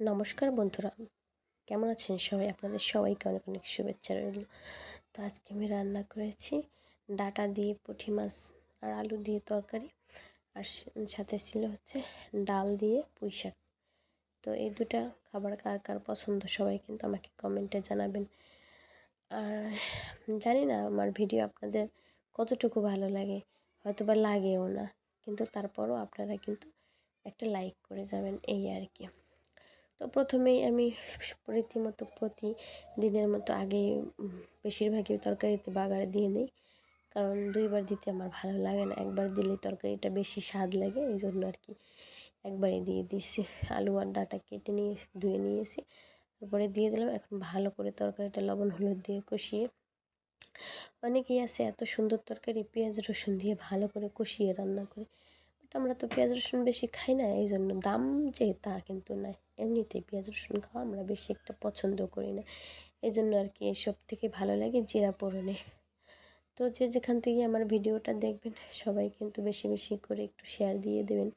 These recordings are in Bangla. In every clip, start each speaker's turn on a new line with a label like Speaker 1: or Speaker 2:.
Speaker 1: নমস্কার বন্ধুরা। কেমন আছেন সবাই? আপনাদের সবাইকে অনেক অনেক শুভেচ্ছা রইল। তো আজকে আমি রান্না করেছি ডাটা দিয়ে পুঁটি মাছ আর আলু দিয়ে তরকারি। আর সাথে ছিল হচ্ছে ডাল দিয়ে পুঁই শাক। তো এই দুটা খাবার কার কার পছন্দ সবাই কিন্তু আমাকে কমেন্টে জানাবেন। আর জানি না, আমার ভিডিও আপনাদের কতটুকু ভালো লাগে হয়তো বা লাগেও না। কিন্তু তারপরও আপনারা কিন্তু একটা লাইক করে যাবেন, এই আর কি। তো প্রথমেই আমি রীতিমতো প্রতি দিনের মতো আগে বেশিরভাগই তরকারিতে বাগারে দিয়ে দিই। কারণ দুইবার দিতে আমার ভালো লাগে না। একবার দিলে তরকারিটা বেশি স্বাদ লাগে এই জন্য আর কি একবারে দিয়ে দিয়েছি। আলু আর ডাটা কেটে নিয়েছি, ধুয়ে নিয়েছি। তারপরে দিয়ে দিলাম। এখন ভালো করে তরকারিটা লবণ, হলুদ দিয়ে কষিয়ে অনেকেই আছে এত সুন্দর তরকারি পেঁয়াজ, রসুন দিয়ে ভালো করে কষিয়ে রান্না করে। বাট আমরা তো পেঁয়াজ, রসুন বেশি খাই না এই জন্য দাম যে তা কিন্তু নয় এমনিতেই পেঁয়াজ, রসুন খাওয়া আমরা বেশি একটা পছন্দ করি না। এই জন্য আর কি এসব থেকে ভালো লাগে জিরা পোড়নে তো যে যেখান থেকে আমার ভিডিওটা দেখবেন, সবাই কিন্তু বেশি বেশি করে একটু শেয়ার দিয়ে দেবেন।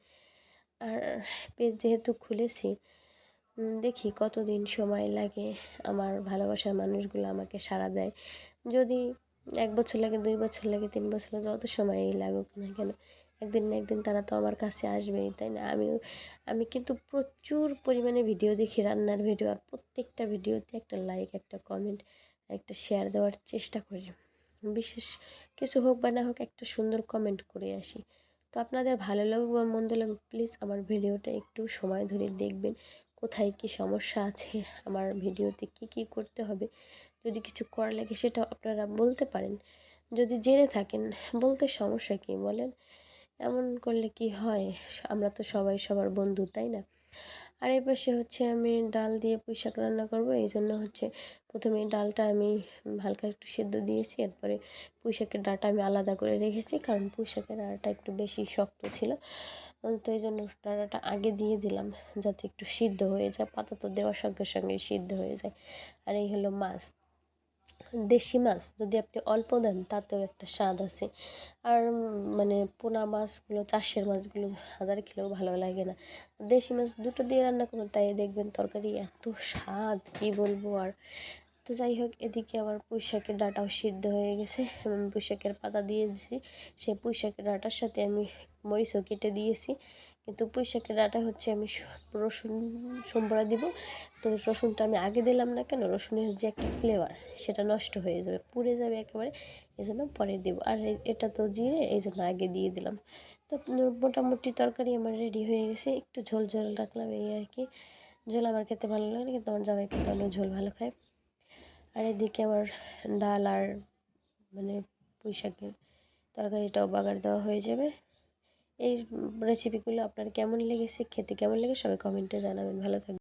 Speaker 1: আর পেজ যেহেতু খুলেছি দেখি কতদিন সময় লাগে। আমার ভালোবাসার মানুষগুলো আমাকে সাড়া দেয়। যদি এক বছর লাগে, দুই বছর লাগে, তিন বছর লাগে, যত সময়ই লাগুক না কেন একদিন না একদিন তারা তো আমার কাছে আসবেই, তাই না? আমিও, আমি কিন্তু প্রচুর পরিমাণে ভিডিও দেখি, রান্নার ভিডিও, আর প্রত্যেকটা ভিডিওতে একটা লাইক একটা কমেন্ট একটা শেয়ার দেওয়ার চেষ্টা করি। বিশেষ কিছু হোক বা না হোক, একটা সুন্দর কমেন্ট করে আসি। তো আপনাদের ভালো লাগুক বা মন্দ লাগুক প্লিজ আমার ভিডিওটা একটু সময় ধরে দেখবেন, কোথায় কি সমস্যা আছে, আমার ভিডিওতে কি কি করতে হবে, যদি কিছু করা লাগে সেটা আপনারা বলতে পারেন। যদি জেনে থাকেন, বলতে সমস্যা কী বলেন? এমন করলে কি হয়? আমরা তো সবাই সবার বন্ধু, তাই না? আর এই পাশে হচ্ছে আমি ডাল দিয়ে পুঁই শাক রান্না করব। এই জন্য হচ্ছে প্রথমে ডালটা আমি হালকা একটু সেদ্ধ দিয়েছি। এরপরে পুঁই শাকের ডাটা আমি আলাদা করে রেখেছি, কারণ পুঁই শাকের ডাঁটা একটু বেশি শক্ত ছিল। তো এই জন্য ডাঁটাটা আগে দিয়ে দিলাম যাতে একটু সিদ্ধ হয়ে যায়। পাতা তো দেওয়ার সঙ্গে সঙ্গে সিদ্ধ হয়ে যায়। আর এই হলো মাছ। দেশি মাছ যদি আপনি অল্প দেন, তাতেও একটা স্বাদ আছে। আর মানে পোনা মাছগুলো, চাষের মাছগুলো হাজার খেলেও ভালো লাগে না। দেশি মাছ দুটো দিয়ে রান্না করুন, তাই দেখবেন তরকারি এত স্বাদ, কী বলব আর। তো যাই হোক, এদিকে আমার পুঁই শাকের ডাঁটাও সিদ্ধ হয়ে গেছে। পুঁই শাকের পাতা দিয়েছি, সেই পুঁই শাকের ডাঁটার সাথে আমি মরিচও কেটে দিয়েছি। কিন্তু পুঁই শাকের ডাঁটা হচ্ছে আমি রসুন সম্বরা দিব। তো রসুনটা আমি আগে দিলাম না কেন? রসুনের যে একটা ফ্লেভার সেটা নষ্ট হয়ে যাবে, পুড়ে যাবে একেবারে। এই জন্য পরে দেবো। আর এটা তো জিরে এই জন্য আগে দিয়ে দিলাম। তো মোটামুটি তরকারি আমার রেডি হয়ে গেছে। একটু ঝোল ঝোল রাখলাম এই আর কি। ঝোল আমার খেতে ভালো লাগে না, কিন্তু আমার জামাই কিন্তু অনেক ঝোল ভালো খায়। আর এদিকে আমার ডাল আর মানে পুঁই শাকের তরকারিটাও বাগার দেওয়া হয়ে যাবে। এই রেসিপিগুলো আপনার কেমন লেগেছে খেতে কেমন লেগে সবাই কমেন্টে জানাবেন ভালো থাকবেন।